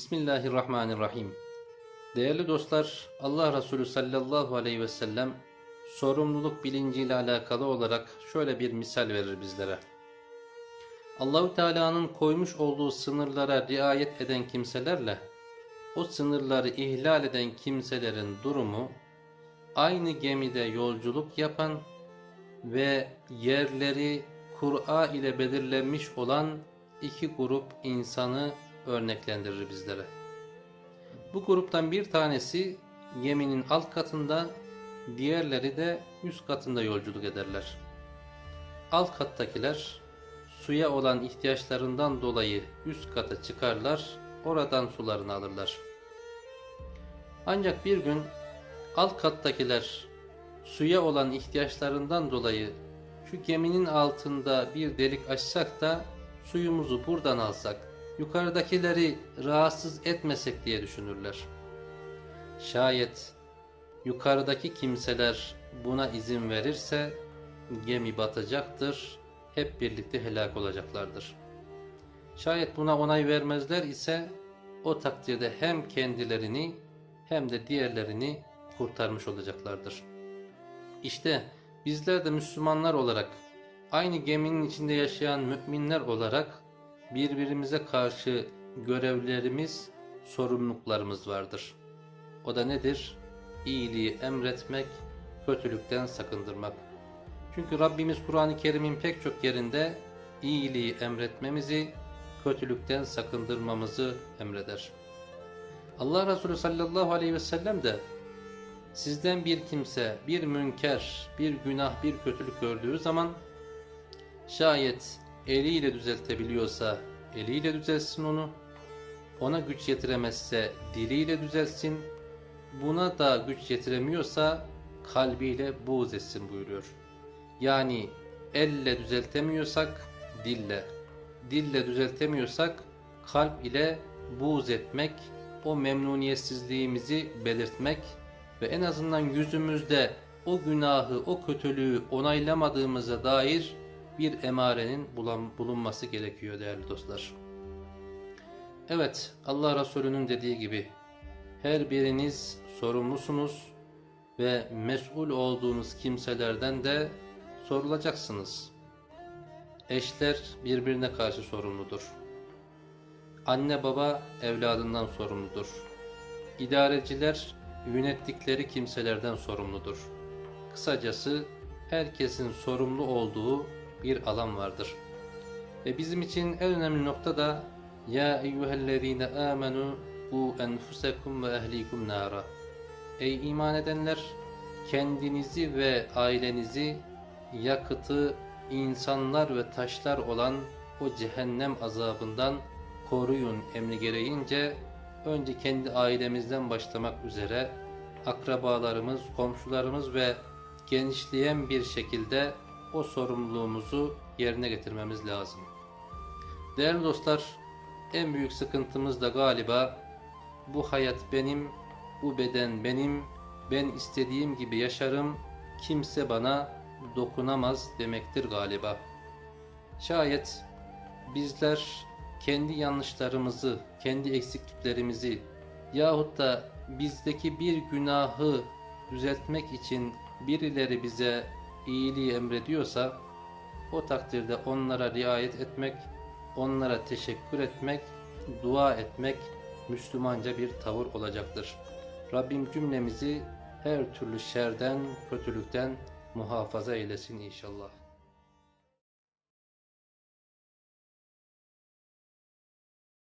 Bismillahirrahmanirrahim. Değerli dostlar, Allah Resulü sallallahu aleyhi ve sellem sorumluluk bilinciyle alakalı olarak şöyle bir misal verir bizlere. Allahu Teala'nın koymuş olduğu sınırlara riayet eden kimselerle o sınırları ihlal eden kimselerin durumu aynı gemide yolculuk yapan ve yerleri Kur'a ile belirlenmiş olan iki grup insanı örneklendirir bizlere. Bu gruptan bir tanesi geminin alt katında, diğerleri de üst katında yolculuk ederler. Alt kattakiler suya olan ihtiyaçlarından dolayı üst kata çıkarlar, oradan sularını alırlar. Ancak bir gün alt kattakiler suya olan ihtiyaçlarından dolayı şu geminin altında bir delik açsak da suyumuzu buradan alsak, yukarıdakileri rahatsız etmesek diye düşünürler. Şayet yukarıdaki kimseler buna izin verirse gemi batacaktır, hep birlikte helak olacaklardır. Şayet buna onay vermezler ise o takdirde hem kendilerini hem de diğerlerini kurtarmış olacaklardır. İşte bizler de Müslümanlar olarak aynı geminin içinde yaşayan müminler olarak birbirimize karşı görevlerimiz, sorumluluklarımız vardır. O da nedir? İyiliği emretmek, kötülükten sakındırmak. Çünkü Rabbimiz Kur'an-ı Kerim'in pek çok yerinde iyiliği emretmemizi, kötülükten sakındırmamızı emreder. Allah Resulü sallallahu aleyhi ve sellem de sizden bir kimse bir münker, bir günah, bir kötülük gördüğü zaman şayet eliyle düzeltebiliyorsa eliyle düzelsin onu, ona güç yetiremezse diliyle düzelsin, buna da güç yetiremiyorsa kalbiyle buğz etsin buyuruyor. Yani elle düzeltemiyorsak dille, dille düzeltemiyorsak kalp ile buğz etmek, o memnuniyetsizliğimizi belirtmek ve en azından yüzümüzde o günahı, o kötülüğü onaylamadığımıza dair bir emarenin bulunması gerekiyor değerli dostlar. Evet, Allah Resulü'nün dediği gibi her biriniz sorumlusunuz ve mesul olduğunuz kimselerden de sorulacaksınız. Eşler birbirine karşı sorumludur. Anne baba evladından sorumludur. İdareciler yönettikleri kimselerden sorumludur. Kısacası herkesin sorumlu olduğu bir alan vardır. Ve bizim için en önemli nokta da Ya eyyühellezine amenu bu enfusekum ve ehlikum nara. Ey iman edenler kendinizi ve ailenizi yakıtı insanlar ve taşlar olan o cehennem azabından koruyun emri gereğince önce kendi ailemizden başlamak üzere akrabalarımız, komşularımız ve genişleyen bir şekilde o sorumluluğumuzu yerine getirmemiz lazım. Değerli dostlar, en büyük sıkıntımız da galiba bu hayat benim, bu beden benim, ben istediğim gibi yaşarım, kimse bana dokunamaz demektir galiba. Şayet bizler kendi yanlışlarımızı, kendi eksikliklerimizi yahut da bizdeki bir günahı düzeltmek için birileri bize iyiliği emrediyorsa o takdirde onlara riayet etmek, onlara teşekkür etmek, dua etmek Müslümanca bir tavır olacaktır. Rabbim cümlemizi her türlü şerden, kötülükten muhafaza eylesin inşallah.